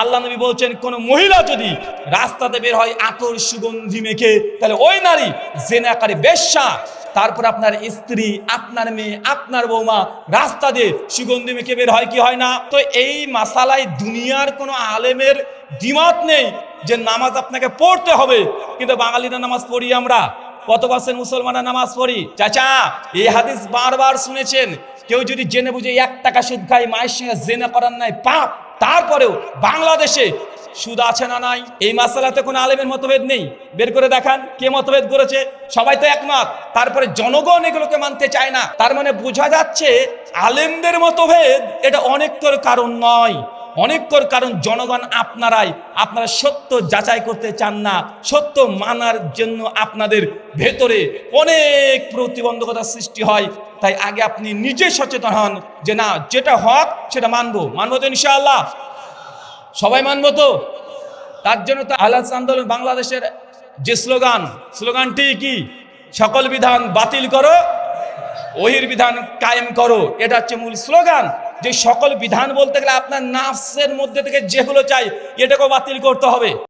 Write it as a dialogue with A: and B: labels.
A: আল্লাহ নবী বলছেন, কোন মহিলা যদি রাস্তাতে বের হয়, আতর, সুগন্ধি মেখে, তাহলে ওই নারী জেনাকারী বেশ্যা। তারপর আপনার স্ত্রী, আপনার মেয়ে, আপনার বৌমা রাস্তা দিয়ে সুগন্ধি মেখে বের হয়, কি হয় না? তো এই মাসালায় দুনিয়ার কোনো আলেমের দ্বিমত নেই যে নামাজ আপনাকে পড়তে হবে। কিন্তু বাঙালিরা নামাজ পড়ি আমরা। কত পার্সেন্ট মুসলমানরা নামাজ পড়ি? চাচা, এই হাদিস বারবার শুনেছেন। কেউ যদি জেনে বুঝে এক টাকা সুদ খায়, মায়ের সঙ্গে জেনে করার নাই, পাপ। তারপরেও বাংলাদেশে সুদ আছে না নাই? এই মাসালাতে কোনো আলেমের মতভেদ নেই? বের করে দেখান, কে মতভেদ করেছে? সবাই তো একমত। তারপরে জনগণ এগুলোকে মানতে চায় না। তার মানে বোঝা যাচ্ছে আলেমদের মতভেদ এটা অনেকতর কারণ নয়। অনেকর কারণ জনগণ আপনারাই। আপনারা সত্য যাচাই করতে চান না। সত্য মানার জন্য আপনাদের ভেতরে অনেক প্রতিবন্ধকতার সৃষ্টি হয়। তাই আগে আপনি নিজে সচেতন হন যে না, যেটা হক সেটা মানবো। মানবো তো ইনশাআল্লাহ? সবাই মানবো তো? তার জন্য তো আলাস আন্দোলন বাংলাদেশের যে স্লোগান, স্লোগানটি কি? সকল বিধান বাতিল করো। ওহির বিধান কায়েম করো। এটা হচ্ছে মূল স্লোগান। যে সকল বিধান বলতে গেলে আপনার নার্সের মধ্যে থেকে যেগুলো চাই, এটাকেও বাতিল করতে হবে।